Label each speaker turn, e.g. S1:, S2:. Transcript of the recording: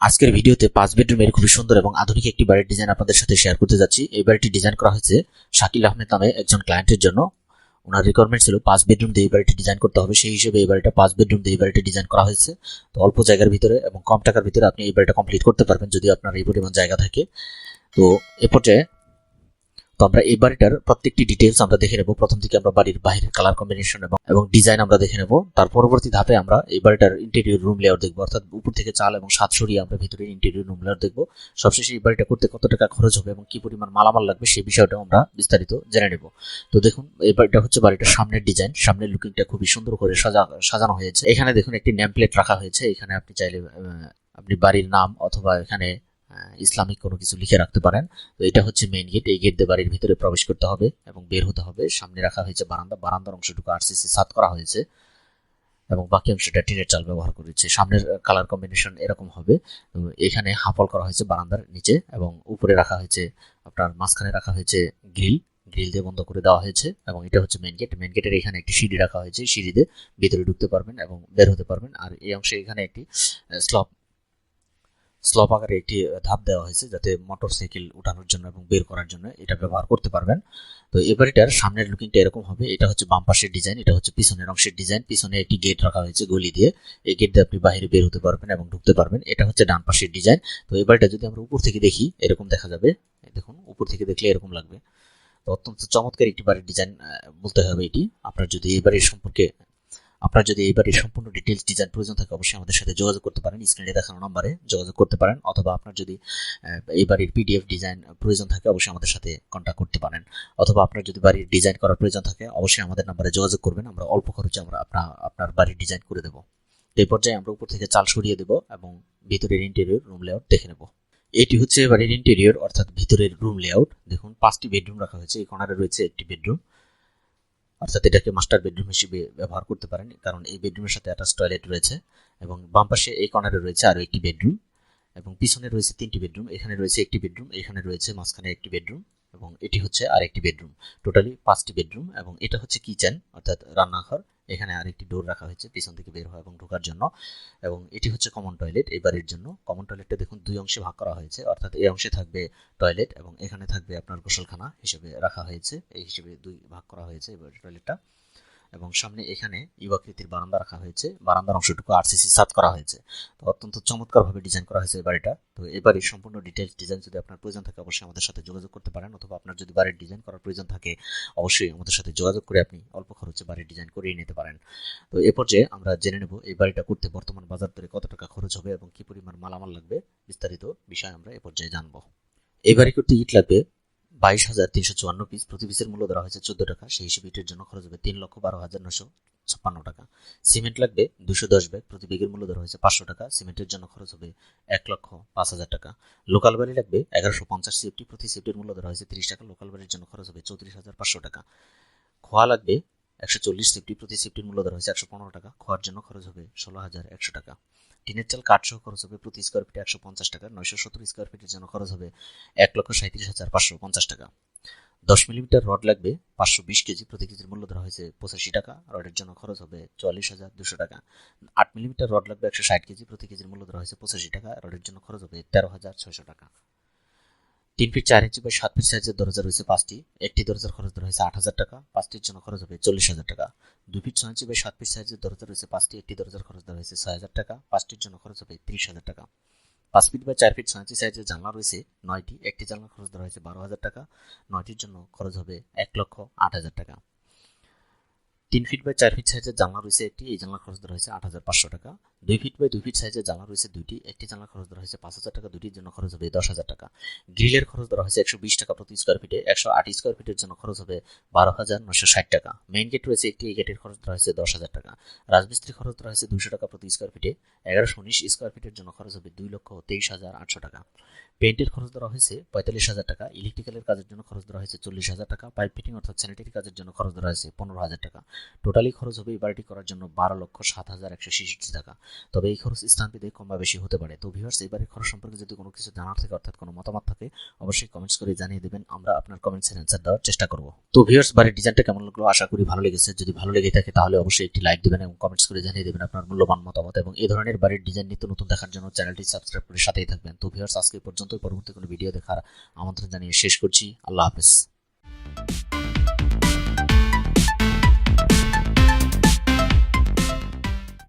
S1: আজকের ভিডিওতে পাঁচ বেডরুমের খুবই সুন্দর এবং আধুনিক একটি বাড়ির ডিজাইন আপনাদের সাথে শেয়ার করতে যাচ্ছি। এই বাড়িটি ডিজাইন করা হয়েছে শাকিল আহমেদ নামে একজন ক্লায়েন্টের জন্য। ওনার রিকোয়ারমেন্ট ছিল পাঁচ বেডরুম দিয়ে এই বাড়িটি ডিজাইন করতে হবে। সেই হিসেবে এই বাড়িটা পাঁচ বেডরুম দিয়ে এই বাড়িটি ডিজাইন করা হয়েছে। তো অল্প জায়গার ভিতরে এবং কম টাকার ভিতরে আপনি এই বাড়িটা কমপ্লিট করতে পারবেন যদি আপনার এই পরিমাণ জায়গা থাকে। তো এ পর্যায়ে তো আমরা এই বাড়িটার প্রত্যেকটি ডিটেলস আমরা দেখে নেব। প্রথম থেকে আমরা বাড়ির বাইরের কালার কম্বিনেশন এবং ডিজাইন আমরা দেখে নেব। তার পরবর্তী ধাপে আমরা এই বাড়িটার ইন্টেরিয়র রুম লেআউট দেখব। অর্থাৎ উপর থেকে চাল এবং সাত সরিয়ে আমরা ভিতরে ইন্টেরিয়র রুম লেআউট দেখব। সবশেষে এই বাড়িটা করতে কত টাকা খরচ হবে এবং কি পরিমাণ মালামাল লাগবে সেই বিষয়টা আমরা বিস্তারিত জেনে নেব। তো দেখুন, এই বাড়িটা হচ্ছে বাড়িটার সামনের ডিজাইন সামনের লুকিংটা খুবই সুন্দর করে সাজা, সাজানো হয়েছে। এখানে দেখুন একটি নেম রাখা হয়েছে। এখানে আপনি চাইলে আপনি বাড়ির নাম অথবা এখানে ইসলামিক কোনো কিছু লিখে রাখতে পারেন। তো এটা হচ্ছে মেইন গেট এই গেট দিয়ে বাড়ির ভিতরে প্রবেশ করতে হবে এবং বের হতে হবে। সামনে রাখা হয়েছে বারান্দা, বারান্দার অংশটুকু আরসিসি সাত করা হয়েছে এবং বাকি অংশটা টিনের চাল ব্যবহার করেছে। সামনের কালার কম্বিনেশন এরকম হবে। এখানে হাফল করা হয়েছে বারান্দার নিচে এবং উপরে রাখা হয়েছে, আপনার মাঝখানে রাখা হয়েছে গ্রিল গ্রিল দিয়ে বন্ধ করে দেওয়া হয়েছে এবং এটা হচ্ছে মেন গেট মেন গেটের এখানে একটি সিঁড়ি রাখা হয়েছে। সিঁড়িতে ভিতরে ঢুকতে পারবেন এবং বের হতে পারবেন। আর এই অংশে এখানে একটি স্লপ স্লপ আকারে একটি ধাপ দেওয়া হয়েছে যাতে মোটর সাইকেল উঠানোর জন্য এবং বের করার জন্য এটা ব্যবহার করতে পারবেন। তো এবারেটার সামনের লুকিংটা এরকম হবে। এটা হচ্ছে বাম পাশের ডিজাইন, এটা হচ্ছে পিছনের অংশের ডিজাইন। পিছনে একটি গেট রাখা হয়েছে গলি দিয়ে। এই গেট দিয়ে আপনি বাইরে বের হতে পারবেন এবং ঢুকতে পারবেন। এটা হচ্ছে ডান পাশের ডিজাইন। তো এবারটা যদি আমরা উপর থেকে দেখি, এরকম দেখা যাবে। দেখুন, উপর থেকে দেখলে এরকম লাগবে। তো অত্যন্ত চমৎকার একটি বাড়ির ডিজাইন বলতে হবে এটি। আপনার যদি এই বাড়ির সম্পর্কে আপনার যদি এই বাড়ির সম্পূর্ণ ডিটেলস ডিজাইন প্রয়োজন থাকে, অবশ্যই আমাদের সাথে যোগাযোগ করতে পারেন। স্ক্রিনে দেখানো নম্বরে যোগাযোগ করতে পারেন, অথবা আপনার যদি এই বাড়ির পিডিএফ ডিজাইন প্রয়োজন থাকে, অবশ্যই আমাদের সাথে কন্ট্যাক্ট করতে পারেন। অথবা আপনার যদি বাড়ির ডিজাইন করার প্রয়োজন থাকে, অবশ্যই আমাদের নম্বরে যোগাযোগ করবেন। আমরা অল্প খরচে আমরা আপনার আপনার বাড়ির ডিজাইন করে দেবো। এই পর্যায়ে আমরা উপর থেকে চাল সরিয়ে দেবো এবং ভিতরের ইন্টেরিয়র রুম লেআউট দেখে নেব। এটি হচ্ছে বাড়ির ইন্টেরিয়র অর্থাৎ ভিতরের রুম লেআউট দেখুন, পাঁচটি বেডরুম রাখা হয়েছে। এই কর্নারে রয়েছে একটি বেডরুম অর্থাৎ এটাকে মাস্টার বেডরুম হিসেবে ব্যবহার করতে পারেন, কারণ এই বেডরুমের সাথে অ্যাটাচ টয়লেট রয়েছে এবং বাম পাশে এই কর্নারে রয়েছে আরও একটি বেডরুম এবং পিছনে রয়েছে তিনটি বেডরুম এখানে রয়েছে একটি বেডরুম এখানে রয়েছে মাঝখানে একটি বেডরুম এবং এটি হচ্ছে আর একটি বেডরুম টোটালি পাঁচটি বেডরুম এবং এটা হচ্ছে কিচেন অর্থাৎ রান্নাঘর। এখানে আরেকটি ডোর রাখা হয়েছে, পিছন থেকে বের হওয়া এবং ঢোকার জন্য। এবং এটি হচ্ছে কমন টয়লেট এই বাড়ির জন্য। কমন টয়লেটটা দেখুন, দুই অংশে ভাগ করা হয়েছে। অর্থাৎ এই অংশে থাকবে টয়লেট এবং এখানে থাকবে আপনার গোসলখানা হিসেবে রাখা হয়েছে। এই হিসেবে দুই ভাগ করা হয়েছে এই টয়লেটটা এবং সামনে এখানে ইউআকৃতির বারান্দা রাখা হয়েছে। বারান্দার অংশটুকু আরসিসি সাত করা হয়েছে। তো অত্যন্ত চমৎকারভাবে ডিজাইন করা হয়েছে এই বাড়িটা। তো এই বাড়ির সম্পূর্ণ ডিটেলস ডিজাইন যদি আপনার প্রয়োজন থাকে, অবশ্যই আমাদের সাথে যোগাযোগ করতে পারেন অথবা আপনার যদি বাড়ির ডিজাইন করার প্রয়োজন থাকে, অবশ্যই আমাদের সাথে যোগাযোগ করে আপনি অল্প খরচে বাড়ির ডিজাইন করিয়ে নিতে পারেন। তো এ পর্যায়ে আমরা জেনে নেব এই বাড়িটা করতে বর্তমান বাজার দরে কত টাকা খরচ হবে এবং কি পরিমাণ মালামাল লাগবে, বিস্তারিত বিষয় আমরা এ পর্যায়ে জানব। এই বাড়ি করতে ইট লাগবে বাইশ হাজার তিনশো চুয়ান্ন পিস প্রতি পিসের মূল্য ধরা হয়েছে চোদ্দ টাকা। সেই হিসেবে ইটের জন্য খরচ হবে তিন লক্ষ বারো হাজার নশো ছাপ্পান্ন টাকা। সিমেন্ট লাগবে দুশো দশ ব্যাগ, প্রতি ব্যাগের মূল্য ধরা হয়েছে পাঁচশো টাকা। সিমেন্টের জন্য খরচ হবে এক লক্ষ পাঁচ হাজার টাকা। লোকাল বাড়ি লাগবে এগারোশো পঞ্চাশ সিফটি প্রতি সিফটির মূল্য ধরা হয়েছে তিরিশ টাকা। লোকাল বাড়ির জন্য খরচ হবে চৌত্রিশ হাজার পাঁচশো টাকা। খোয়া লাগবে একশো চল্লিশ সিফটি প্রতি সিফটির মূল্য ধরা হয়েছে একশো পনেরো টাকা। খোয়ার জন্য খরচ হবে ষোলো হাজার একশো টাকা। টিনের চাল কাঠ সহ খরচ হবে প্রতি স্কোয়ার ফিটে একশো পঞ্চাশ টাকা। নয়শো সত্তর স্কোয়ার ফিটের জন্য খরচ হবে এক লক্ষ সাঁত্রিশ হাজার পাঁচশো পঞ্চাশ টাকা। দশ মিলিমিটার রড লাগবে পাঁচশো বিশ কেজি। প্রতি কেজির মূল্য ধরা হয়েছে পঁচাশি টাকা। রডের জন্য খরচ হবে চুয়াল্লিশ হাজার দুশো টাকা। আট মিলিমিটার রড লাগবে একশো ষাট কেজি। প্রতি কেজির মূল্য ধরা হয়েছে পঁচাশি টাকা। রডের জন্য খরচ হবে তেরো হাজার ছয়শো টাকা। তিন ফিট চার ইঞ্চি বা সাত ফিট সাইজের দরজা রয়েছে পাঁচটি। একটি দরজার খরচ ধরা হয়েছে আট হাজার টাকা, পাঁচটির জন্য খরচ হবে চল্লিশ হাজার টাকা। দুই ফিট ছয় ইঞ্চি বা সাত ফিট সাইজের দরজা রয়েছে পাঁচটি, একটি দরজার খরচ ধরা হয়েছে ছয় হাজার টাকা, পাঁচটির জন্য খরচ হবে তিরিশ হাজার টাকা। পাঁচ ফিট বা চার ফিট ছয় ইঞ্চি সাইজের জানলা রয়েছে নয়টি, একটি জানলার খরচ ধরা হয়েছে বারো হাজার টাকা, নয়টির জন্য খরচ হবে এক লক্ষ আট হাজার টাকা। তিন ফিট বাই চার ফিট সাইজের জানলা রয়েছে একটি, এই জানলার খরচ ধরা হয়েছে আট হাজার পাঁচশো টাকা। দুই ফিট বাই দুই ফিট সাইজের জানলা রয়েছে দুইটি। একটি জানলার খরচ ধরা হয়েছে পাঁচ হাজার টাকা দুটির জন্য খরচ হবে দশ হাজার টাকা। গ্রিলের খরচ ধরা হয়েছে একশো বিশ টাকা প্রতি স্কোয়ার ফিটে একশো আট স্কোয়ার ফিটের জন্য খরচ হবে বারো হাজার নশো ষাট টাকা। মেইন গেট রয়েছে একটি, এই গেটের খরচ ধরা হয়েছে দশ হাজার টাকা। রাজমিস্ত্রি খরচ ধরা হয়েছে দুশো টাকা প্রতি স্কোয়ার ফিটে এগারোশো উনিশ স্কোয়ার ফিটের জন্য খরচ হবে দুই লক্ষ তেইশ হাজার আটশো টাকা। পেন্টের খরচ ধরা হয়েছে পঁয়তাল্লিশ হাজার টাকা। ইলেকট্রিক্যালের কাজের জন্য খরচ ধরা হয়েছে চল্লিশ হাজার টাকা। পাইপ ফিটিং অর্থাৎ স্যানিটারি কাজের জন্য খরচ ধরা হয়েছে পনেরো হাজার টাকা। টোটালি খরচ হবে এই বাড়িটি করার জন্য বারো লক্ষ সাত হাজার একশো ছেষট্টি টাকা। তবে এই খরচ স্থান স্থানভেদে কম বা বেশি হতে পারে। তো ভিউয়ার্স এই বাড়ির খরচ সম্পর্কে যদি কোনো কিছু জানার থাকে, অর্থাৎ কোনো মতামত থাকে, অবশ্যই কমেন্টস করে জানিয়ে দেবেন। আমরা আপনার কমেন্টসের অ্যান্সার দেওয়ার চেষ্টা করব। তো ভিউয়ার্স বাড়ির ডিজাইনটা কেমন লাগল? আশা করি ভালো লেগেছে। যদি ভালো লেগে থাকে, তাহলে অবশ্যই একটি লাইক দিবেন এবং কমেন্টস করে জানিয়ে দেবেন আপনার মূল্যবান মতামত এবং এই ধরনের বাড়ির ডিজাইন নিত্য নতুন দেখার জন্য চ্যানেলটি সাবস্ক্রাইব করে সাথেই থাকবেন। তো ভিউয়ার্স আজকে পর্যন্ত পরবর্তী কোনো ভিডিও দেখার আমন্ত্রণ জানিয়ে শেষ করছি। আল্লাহ হাফেজ।